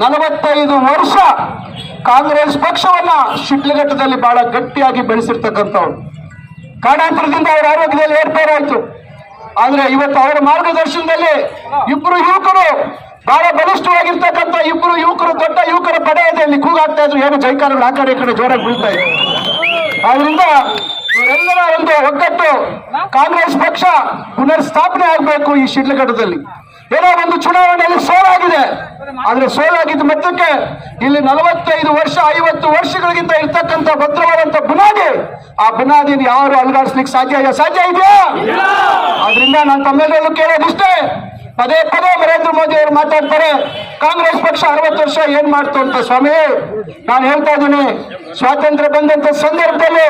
ನಲವತ್ತೈದು ವರ್ಷ ಕಾಂಗ್ರೆಸ್ ಪಕ್ಷವನ್ನ ಶಿಡ್ಲಘಟ್ಟದಲ್ಲಿ ಬಹಳ ಗಟ್ಟಿಯಾಗಿ ಬೆಳೆಸಿರ್ತಕ್ಕಂಥವ್ರು. ಕಾರಣಾಂತರದಿಂದ ಅವರ ಆರೋಗ್ಯದಲ್ಲಿ ಏರ್ಪಾಡಾಯ್ತು. ಆದ್ರೆ ಇವತ್ತು ಅವರ ಮಾರ್ಗದರ್ಶನದಲ್ಲಿ ಇಬ್ಬರು ಯುವಕರು ಬಹಳ ಬಲಿಷ್ಠವಾಗಿರ್ತಕ್ಕಂಥ ಇಬ್ಬರು ಯುವಕರು, ದೊಡ್ಡ ಯುವಕರ ಪಡೆ ಇದೆ ಅಲ್ಲಿ ಕೂಗಾಗ್ತಾ ಇದ್ರು. ಏನು ಜೈಕಾರಗಳು, ಆ ಕಡೆ ಈ ಕಡೆ ಜೋರಾಗಿ ಬೀಳ್ತಾ ಇದೆ. ಆದ್ರಿಂದ ಇವರೆಲ್ಲರ ಒಂದು ಒಗ್ಗಟ್ಟು ಕಾಂಗ್ರೆಸ್ ಪಕ್ಷ ಪುನರ್ ಸ್ಥಾಪನೆ ಆಗಬೇಕು ಈ ಶಿಡ್ಲಘಟ್ಟದಲ್ಲಿ. ಏನೋ ಒಂದು ಚುನಾವಣೆಯಲ್ಲಿ ಸೋಲಾಗಿದೆ. ಆದ್ರೆ ಸೋಲಾಗಿದ್ದ ಮಟ್ಟಕ್ಕೆ ಇಲ್ಲಿ ನಲವತ್ತೈದು ವರ್ಷ ಐವತ್ತು ವರ್ಷಗಳಿಗಿಂತ ಇರ್ತಕ್ಕಂಥ ಭದ್ರವಾದಂತ ಬುನಾದಿ ಆ ಬುನಾದಿನ ಯಾರು ಅಲುಗಾಡಿಸ್ಲಿಕ್ಕೆ ಸಾಧ್ಯ ಇದೆಯಾ ಸಾಧ್ಯ ಇದೆಯಾ? ಆದ್ರಿಂದ ನಾನು ತಮ್ಮೆಲ್ಲರೂ ಕೇಳೋದಿಷ್ಟೇ. ಪದೇ ಪದೇ ನರೇಂದ್ರ ಮೋದಿ ಅವರು ಮಾತಾಡ್ತಾರೆ ಕಾಂಗ್ರೆಸ್ ಪಕ್ಷ ಅರವತ್ತು ವರ್ಷ ಏನ್ ಮಾಡ್ತು ಅಂತ ಸ್ವಾಮಿ? ನಾನು ಹೇಳ್ತಾ ಇದ್ದೀನಿ ಸ್ವಾತಂತ್ರ್ಯ ಬಂದಂತ ಸಂದರ್ಭದಲ್ಲಿ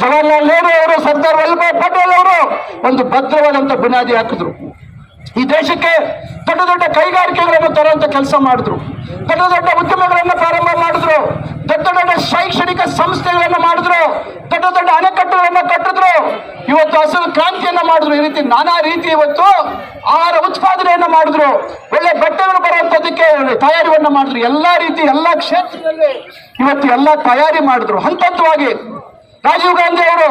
ಜವಾಹರ್ಲಾಲ್ ನೆಹರು ಅವರು ಸರ್ದಾರ್ ವಲ್ಲಭಾಯ್ ಪಟೇಲ್ ಅವರು ಒಂದು ಭದ್ರವಾದಂತ ಬುನಾದಿ ಹಾಕಿದ್ರು. ಈ ದೇಶಕ್ಕೆ ದೊಡ್ಡ ದೊಡ್ಡ ಕೈಗಾರಿಕೆಗಳನ್ನು ತರುವಂತ ಕೆಲಸ ಮಾಡಿದ್ರು. ದೊಡ್ಡ ದೊಡ್ಡ ಉದ್ಯಮಗಳನ್ನು ಪ್ರಾರಂಭ ಮಾಡಿದ್ರು. ದೊಡ್ಡ ದೊಡ್ಡ ಶೈಕ್ಷಣಿಕ ಸಂಸ್ಥೆಗಳನ್ನು ಮಾಡಿದ್ರು. ದೊಡ್ಡ ದೊಡ್ಡ ಅಣೆಕಟ್ಟುಗಳನ್ನು ಕಟ್ಟಿದ್ರು. ಇವತ್ತು ಹಸಿರು ಕ್ರಾಂತಿಯನ್ನು ಮಾಡಿದ್ರು. ಈ ರೀತಿ ನಾನಾ ರೀತಿ ಇವತ್ತು ಆಹಾರ ಉತ್ಪಾದನೆಯನ್ನು ಮಾಡಿದ್ರು. ಒಳ್ಳೆ ಬಟ್ಟೆಗಳು ಬರುವಂತದಕ್ಕೆ ತಯಾರಿಯನ್ನು ಮಾಡಿದ್ರು. ಎಲ್ಲಾ ರೀತಿ, ಎಲ್ಲಾ ಕ್ಷೇತ್ರದಲ್ಲಿ ಇವತ್ತು ಎಲ್ಲಾ ತಯಾರಿ ಮಾಡಿದ್ರು. ಹಂತ ಹಂತವಾಗಿ ರಾಜೀವ್ ಗಾಂಧಿ ಅವರು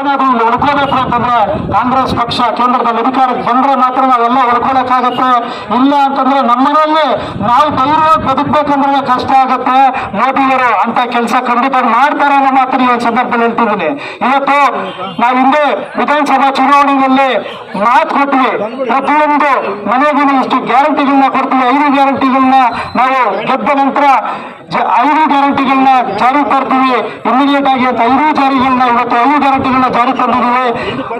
ಏನಾದ್ರು ಉಳ್ಕೋಬೇಕು ಅಂತಂದ್ರೆ ಕಾಂಗ್ರೆಸ್ ಪಕ್ಷ ಕೇಂದ್ರದಲ್ಲಿ ಅಧಿಕಾರಕ್ಕೆ ಬಂದ್ರೆ ಮಾತ್ರ ನಾವೆಲ್ಲ ಉಳ್ಕೊಳಕ್ಕಾಗತ್ತೆ ಇಲ್ಲ ಅಂತಂದ್ರೆ ನಮ್ಮನೇಲಿ ನಾವು ಧೈರ್ಯ ಬದುಕಬೇಕಂದ್ರೆ ಕಷ್ಟ ಆಗತ್ತೆ. ಮೋದಿಯವರು ಅಂತ ಕೆಲಸ ಖಂಡಿತ ಮಾಡ್ತಾರೆ ಅನ್ನೋ ಮಾತ್ರ ಈ ಸಂದರ್ಭದಲ್ಲಿ ಹೇಳ್ತಿದ್ದೀನಿ. ಇವತ್ತು ನಾವು ಹಿಂದೆ ವಿಧಾನಸಭಾ ಚುನಾವಣೆಯಲ್ಲಿ ಮಾತು ಕೊಟ್ವಿ ಪ್ರತಿಯೊಂದು ಮನೆಗಿನ ಇಷ್ಟು ಗ್ಯಾರಂಟಿಗಳನ್ನ ಕೊಡ್ತೀವಿ. ಐದು ಗ್ಯಾರಂಟಿಗಳನ್ನ ನಾವು ಗೆದ್ದ ನಂತರ ಐದು ಗ್ಯಾರಂಟಿಗಳನ್ನ ಜಾರಿ ತರ್ತೀವಿ ಇಮಿಡಿಯೇಟ್ ಆಗಿ ಅಂತ ಐದು ಜಾರಿಗಳನ್ನ ಇವತ್ತು ಐದು ಗ್ಯಾರಂಟಿಗಳನ್ನ ಜಾರಿ ತಂದಿದ್ದೀವಿ.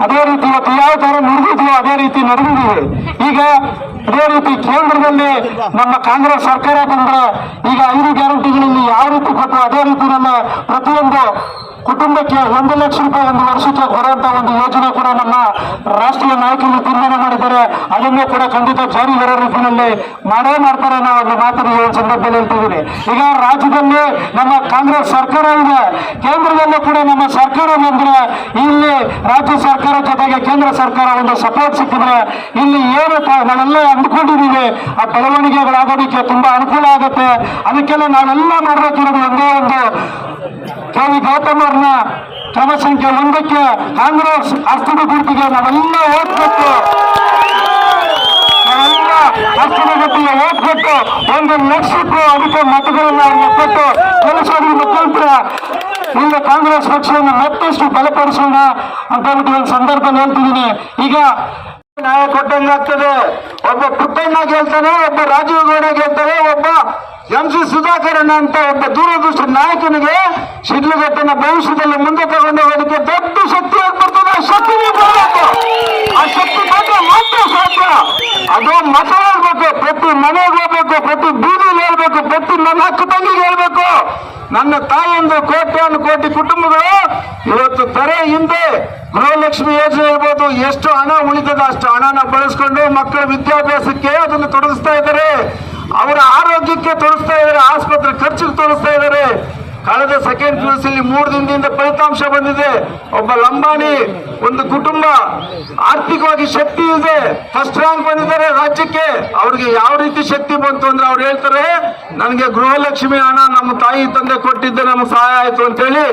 ಅದೇ ರೀತಿ ಇವತ್ತು ಯಾವ ತರ ನಡೆದಿದ್ವೋ ಅದೇ ರೀತಿ ನಡೆದಿದ್ದೀವಿ ಈಗ ಅದೇ ರೀತಿ ಕೇಂದ್ರದಲ್ಲಿ ನಮ್ಮ ಕಾಂಗ್ರೆಸ್ ಸರ್ಕಾರ ಬಂದ್ರೆ ಈಗ ಐದು ಗ್ಯಾರಂಟಿಗಳಲ್ಲಿ ಯಾವ ರೀತಿ ಕೊಟ್ಟು ಅದೇ ರೀತಿ ನಮ್ಮ ಪ್ರತಿಯೊಂದು ಕುಟುಂಬಕ್ಕೆ ಒಂದು ಲಕ್ಷ ರೂಪಾಯಿ ಒಂದು ವರ್ಷಕ್ಕೆ ಕೊಡುವಂತ ಒಂದು ಯೋಜನೆ ಕೂಡ ನಮ್ಮ ರಾಷ್ಟ್ರೀಯ ನಾಯಕರು ತೀರ್ಮಾನ ಮಾಡಿದ್ದಾರೆ. ಅದನ್ನು ಕೂಡ ಖಂಡಿತ ಜಾರಿ ಬರೋ ರೀತಿಯಲ್ಲಿ ಮಾಡೇ ಮಾಡ್ತಾರೆ ನಾವು ಒಂದು ಮಾತನ್ನು ಈ ಸಂದರ್ಭದಲ್ಲಿ ಹೇಳ್ತಿದ್ದೀನಿ ಈಗ ರಾಜ್ಯದಲ್ಲಿ ನಮ್ಮ ಕಾಂಗ್ರೆಸ್ ಸರ್ಕಾರ ಇದೆ. ಕೇಂದ್ರದಲ್ಲೂ ಕೂಡ ನಮ್ಮ ಸರ್ಕಾರ ಬಂದ್ರೆ ಇಲ್ಲಿ ರಾಜ್ಯ ಸರ್ಕಾರ ಜೊತೆಗೆ ಕೇಂದ್ರ ಸರ್ಕಾರ ಒಂದು ಸಪೋರ್ಟ್ ಸಿಕ್ಕಿದ್ರೆ ಇಲ್ಲಿ ಏನು ನಾವೆಲ್ಲ ಅಂದ್ಕೊಂಡಿದ್ದೀವಿ. ಆ ಬೆಳವಣಿಗೆಗಳಾಗೋದಕ್ಕೆ ತುಂಬಾ ಅನುಕೂಲ ಆಗುತ್ತೆ. ಅದಕ್ಕೆಲ್ಲ ನಾವೆಲ್ಲ ಮಾಡಬೇಕಿರೋದು ಒಂದೇ ಒಂದು ಕೆ ವಿ ಅವ್ರನ್ನ ಕ್ರಮ ಸಂಖ್ಯೆ ಒಂದಕ್ಕೆ ಕಾಂಗ್ರೆಸ್ ಅರ್ಥದ ಗುರುತಿಗೆ ನಾವೆಲ್ಲ ಕೊಟ್ಟು ನಾವೆಲ್ಲ ಅರ್ಥದ ಗುರುತಿಗೆ ಕೊಟ್ಟು ಒಂದು ಲಕ್ಷಕ್ಕೂ ಅಧಿಕ ಮತಗಳನ್ನ ಅವ್ರಿಗೆ ಕೊಟ್ಟು ಕೆಲಸದ ಮುಖಾಂತರ ಈಗ ಕಾಂಗ್ರೆಸ್ ಪಕ್ಷವನ್ನು ಮತ್ತಷ್ಟು ಬಲಪಡಿಸೋಣ ಅಂತ ಒಂದು ಸಂದರ್ಭ ಹೇಳ್ತಿದ್ದೀನಿ. ಈಗ ನ್ಯಾಯ ಕೊಟ್ಟಂಗಾಗ್ತದೆ. ಒಬ್ಬ ಪುಟ್ಟಣ್ಣ ಗೆಲ್ತಾನೆ, ಒಬ್ಬ ರಾಜೀವ್ ಗೌಡ ಗೆಲ್ತಾನೆ, ಒಬ್ಬ ಎಂ ಸಿ ಸುಧಾಕರ್ ಅಂತ ಒಬ್ಬ ದೂರದೃಷ್ಟಿ ನಾಯಕನಿಗೆ ಶಿಡ್ಲಘಟ್ಟನ ಭವಿಷ್ಯದಲ್ಲಿ ಮುಂದೆ ತಗೊಂಡು ಹೋಗೋದಕ್ಕೆ ದೊಡ್ಡ ಶಕ್ತಿ ಆಗ್ಬಿಡ್ತದೆ. ಆ ಶಕ್ತಿ ಬರಬೇಕು ಆ ಶಕ್ತಿ ಬಂದ್ರೆ ಮಾತ್ರ ಸಾಧ್ಯ. ಅದು ಮತ ಹೇಳ್ಬೇಕು. ಪ್ರತಿ ಮನೆಗೆ ಹೋಗ್ಬೇಕು. ಪ್ರತಿ ಬೀದಿಗೆ ಹೇಳ್ಬೇಕು. ಪ್ರತಿ ನನ್ನ ಹಕ್ಕು ತಂಗಿಗೆ ಹೇಳ್ಬೇಕು. ನನ್ನ ತಾಯಿಯಿಂದ ಕೋಟ್ಯಾನು ಕೋಟಿ ಕುಟುಂಬಗಳು ಇವತ್ತು ತರ ಹಿಂದೆ ಗೃಹಲಕ್ಷ್ಮಿ ಯೋಜನೆ ಇರ್ಬೋದು. ಎಷ್ಟು ಹಣ ಉಳಿತದ ಅಷ್ಟು ಹಣನ ಬಳಸ್ಕೊಂಡು ಮಕ್ಕಳ ವಿದ್ಯಾಭ್ಯಾಸಕ್ಕೆ ಅದನ್ನು ತೊಡಗಿಸ್ತಾ ಇದ್ದಾರೆ. ಅವರ ಆರೋಗ್ಯಕ್ಕೆ ತೋರಿಸ್ತಾ ಇದ್ದಾರೆ ಆಸ್ಪತ್ರೆ ಖರ್ಚಿಗೆ ಇದ್ದಾರೆ ಕಳೆದ ಸೆಕೆಂಡ್ ಪಿ ಯು ಮೂರು ದಿನದಿಂದ ಫಲಿತಾಂಶ ಬಂದಿದೆ. ಒಬ್ಬ ಲಂಬಾಣಿ, ಒಂದು ಕುಟುಂಬ, ಆರ್ಥಿಕವಾಗಿ ಶಕ್ತಿ ಇದೆ. ಫಸ್ಟ್ ರ್ಯಾಂಕ್ ಬಂದಿದ್ದಾರೆ ರಾಜ್ಯಕ್ಕೆ. ಅವ್ರಿಗೆ ಯಾವ ರೀತಿ ಶಕ್ತಿ ಬಂತು ಅಂದ್ರೆ ಅವ್ರು ಹೇಳ್ತಾರೆ, ನನಗೆ ಗೃಹಲಕ್ಷ್ಮಿ ಹಣ, ನಮ್ಮ ತಾಯಿ ತಂದೆ ಕೊಟ್ಟಿದ್ದೆ, ನಮ್ಗೆ ಸಹಾಯ ಆಯ್ತು ಅಂತ ಹೇಳಿ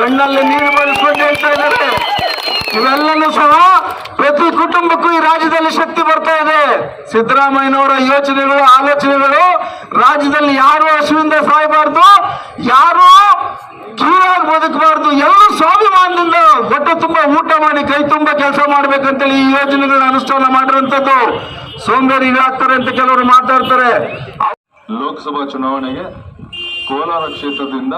ಕಣ್ಣಲ್ಲಿ ನೀರು ಬರೆಸ್ಕೊಂಡು ಹೇಳ್ತಾ ಇದ್ದಾರೆ. ಇವೆಲ್ಲನೂ ಸಹ ಪ್ರತಿ ಕುಟುಂಬಕ್ಕೂ ಈ ರಾಜ್ಯದಲ್ಲಿ ಶಕ್ತಿ ಬರ್ತಾ ಇದೆ. ಸಿದ್ದರಾಮಯ್ಯನವರ ಯೋಚನೆಗಳು, ಆಲೋಚನೆಗಳು ರಾಜ್ಯದಲ್ಲಿ ಯಾರು ಹಸುವಿಂದ ಸಾಯಬಾರ್ದು, ಯಾರು ಕೀಳಾಗಿ ಬದುಕಬಾರ್ದು. ಎಲ್ಲ ಸ್ವಾಭಿಮಾನದಿಂದ ಹೊಟ್ಟೆ ತುಂಬಾ ಊಟ ಮಾಡಿ ಕೈ ತುಂಬಾ ಕೆಲಸ ಮಾಡ್ಬೇಕಂತೇಳಿ ಈ ಯೋಜನೆಗಳನ್ನ ಅನುಷ್ಠಾನ ಮಾಡಿರುವಂತದ್ದು ಸೋಂಬೇರಿಗಳಾಗ್ತಾರೆ ಅಂತ ಕೆಲವರು ಮಾತಾಡ್ತಾರೆ. ಲೋಕಸಭಾ ಚುನಾವಣೆಗೆ ಕೋಲಾರ ಕ್ಷೇತ್ರದಿಂದ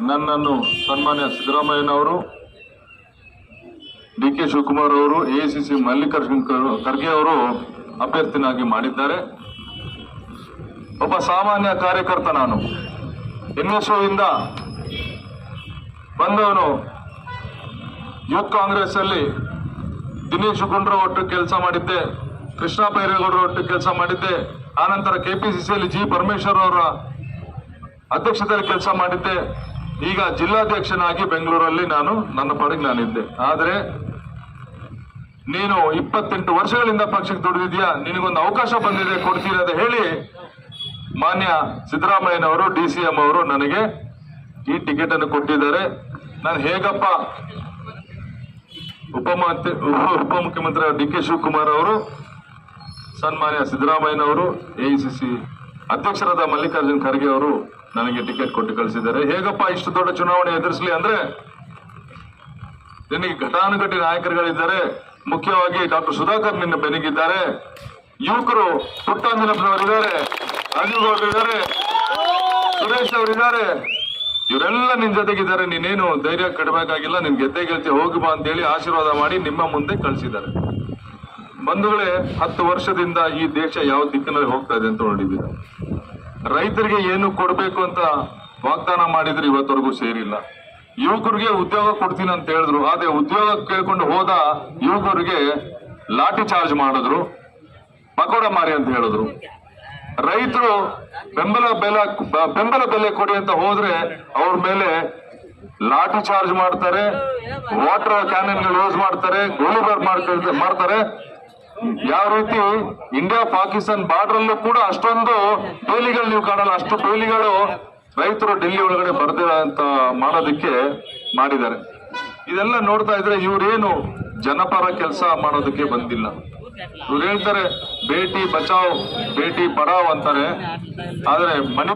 ನನ್ನನ್ನು ಸನ್ಮಾನ್ಯ ಸಿದ್ದರಾಮಯ್ಯನವರು, ಡಿ ಕೆ ಶಿವಕುಮಾರ್ ಅವರು ಎಐಸಿಸಿ ಮಲ್ಲಿಕಾರ್ಜುನ್ ಖರ್- ಖರ್ಗೆ ಅವರು ಅಭ್ಯರ್ಥಿನಾಗಿ ಮಾಡಿದ್ದಾರೆ. ಒಬ್ಬ ಸಾಮಾನ್ಯ ಕಾರ್ಯಕರ್ತ ನಾನು. ಇಂದ ಬಂದವನು ಯೂತ್ ಕಾಂಗ್ರೆಸ್ ಅಲ್ಲಿ ದಿನೇಶ್ ಗುಂಡ್ರ ಒಟ್ಟು ಕೆಲಸ ಮಾಡಿದ್ದೆ, ಕೃಷ್ಣ ಬೈರೇಗೌಡರ ಒಟ್ಟು ಕೆಲಸ ಮಾಡಿದ್ದೆ, ಆನಂತರ ಕೆಪಿಸಿಸಿಯಲ್ಲಿ ಜಿ ಪರಮೇಶ್ವರ್ ಅವರ ಅಧ್ಯಕ್ಷತೆಯಲ್ಲಿ ಕೆಲಸ ಮಾಡಿದ್ದೆ. ಈಗ ಜಿಲ್ಲಾಧ್ಯಕ್ಷನಾಗಿ ಬೆಂಗಳೂರಲ್ಲಿ ನಾನು, ನನ್ನ ಪಾಡಿಗೆ ನಾನಿದ್ದೆ. ಆದರೆ ನೀನು ಇಪ್ಪತ್ತೆಂಟು ವರ್ಷಗಳಿಂದ ಪಕ್ಷಕ್ಕೆ ದುಡಿದಿದ್ಯಾ? ನಿನಗೊಂದು ಅವಕಾಶ ಬಂದಿದೆ, ಕೊಡ್ತೀರಾ ಅಂತ ಹೇಳಿ ಮಾನ್ಯ ಸಿದ್ದರಾಮಯ್ಯನವರು, ಡಿ ಸಿ ಎಂ ಅವರು ನನಗೆ ಈ ಟಿಕೆಟ್ ಅನ್ನು ಕೊಟ್ಟಿದ್ದಾರೆ. ನಾನು ಹೇಗಪ್ಪ ಉಪ ಉಪಮುಖ್ಯಮಂತ್ರಿ ಡಿ ಕೆ ಶಿವಕುಮಾರ್ ಅವರು, ಸನ್ಮಾನ್ಯ ಸಿದ್ದರಾಮಯ್ಯನವರು ಎಐಸಿಸಿ ಅಧ್ಯಕ್ಷರಾದ ಮಲ್ಲಿಕಾರ್ಜುನ್ ಖರ್ಗೆ ಅವರು ನನಗೆ ಟಿಕೆಟ್ ಕೊಟ್ಟು ಕಳಿಸಿದ್ದಾರೆ. ಹೇಗಪ್ಪ ಇಷ್ಟು ದೊಡ್ಡ ಚುನಾವಣೆ ಎದುರಿಸಲಿ ಅಂದ್ರೆ? ನಿನಗೆ ಘಟಾನುಘಟಿ ನಾಯಕರುಗಳಿದ್ದಾರೆ. ಮುಖ್ಯವಾಗಿ ಡಾಕ್ಟರ್ ಸುಧಾಕರ್ ನಿನ್ನ ಬೆನಗಿದ್ದಾರೆ. ಯುವಕರು ಪುಟ್ಟಾಂಜನಪ್ಪನವರಿದ್ದಾರೆ ರಾಜೀವ್ ಇದ್ದಾರೆ ಸುರೇಶ್ ಅವರಿದ್ದಾರೆ ಇವರೆಲ್ಲ ನಿನ್ ಜೊತೆಗಿದ್ದಾರೆ ನೀನೇನು ಧೈರ್ಯ ಕಟ್ಟಬೇಕಾಗಿಲ್ಲ ನಿನ್ ಗೆದ್ದೆ ಗೆಲ್ತಿ ಹೋಗಿ ಬಾ ಅಂತ ಹೇಳಿ ಆಶೀರ್ವಾದ ಮಾಡಿ ನಿಮ್ಮ ಮುಂದೆ ಕಳಿಸಿದ್ದಾರೆ. ಬಂಧುಗಳೇ, ಹತ್ತು ವರ್ಷದಿಂದ ಈ ದೇಶ ಯಾವ ದಿಕ್ಕಿನಲ್ಲಿ ಹೋಗ್ತಾ ಇದೆ ಅಂತ ನೋಡಿದ್ದೀರಾ ರೈತರಿಗೆ ಏನು ಕೊಡಬೇಕು ಅಂತ ವಾಗ್ದಾನ ಮಾಡಿದ್ರೆ ಇವತ್ತವರೆಗೂ ಸೇರಿಲ್ಲ. ಯುವಕರಿಗೆ ಉದ್ಯೋಗ ಕೊಡ್ತೀನಿ ಅಂತ ಹೇಳಿದ್ರು. ಆದ್ರೆ ಉದ್ಯೋಗ ಕೇಳ್ಕೊಂಡು ಹೋದ ಯುವಕರಿಗೆ ಲಾಠಿ ಚಾರ್ಜ್ ಮಾಡಿದ್ರು. ಪಕೋಡ ಮಾರಿ ಅಂತ ಹೇಳಿದ್ರು. ರೈತರು ಬೆಂಬಲ ಬೆಲೆ ಬೆಂಬಲ ಬೆಲೆ ಕೊಡಿ ಅಂತ ಹೋದ್ರೆ ಅವ್ರ ಮೇಲೆ ಲಾಠಿ ಚಾರ್ಜ್ ಮಾಡ್ತಾರೆ ವಾಟರ್ ಕ್ಯಾನನ್ ಯೂಸ್ ಮಾಡ್ತಾರೆ, ಗೋಲಿಬಾರ್ ಮಾಡ್ತಾರೆ ಮಾಡ್ತಾರೆ. ಯಾವ ರೀತಿ ಇಂಡಿಯಾ ಪಾಕಿಸ್ತಾನ ಬಾರ್ಡರ್ ಅಲ್ಲೂ ಕೂಡ ಅಷ್ಟೊಂದು ಟೋಲಿಗಳು ನೀವು ಕಾಣಲ್ಲ, ಅಷ್ಟು ಬೇಲಿಗಳು ರೈತರು ಡೆಲ್ಲಿ ಒಳಗಡೆ ಬರ್ದಿರ ಅಂತ ಮಾಡೋದಕ್ಕೆ ಮಾಡಿದ್ದಾರೆ. ಇದೆಲ್ಲ ನೋಡ್ತಾ ಇದ್ರೆ ಇವ್ರೇನು ಜನಪರ ಕೆಲಸ ಮಾಡೋದಕ್ಕೆ ಬಂದಿಲ್ಲ. ಇವ್ರು ಹೇಳ್ತಾರೆ ಬೇಟಿ ಬಚಾವ್ ಬೇಟಿ ಪಡಾವ್ ಅಂತಾರೆ. ಆದ್ರೆ ಮನಿ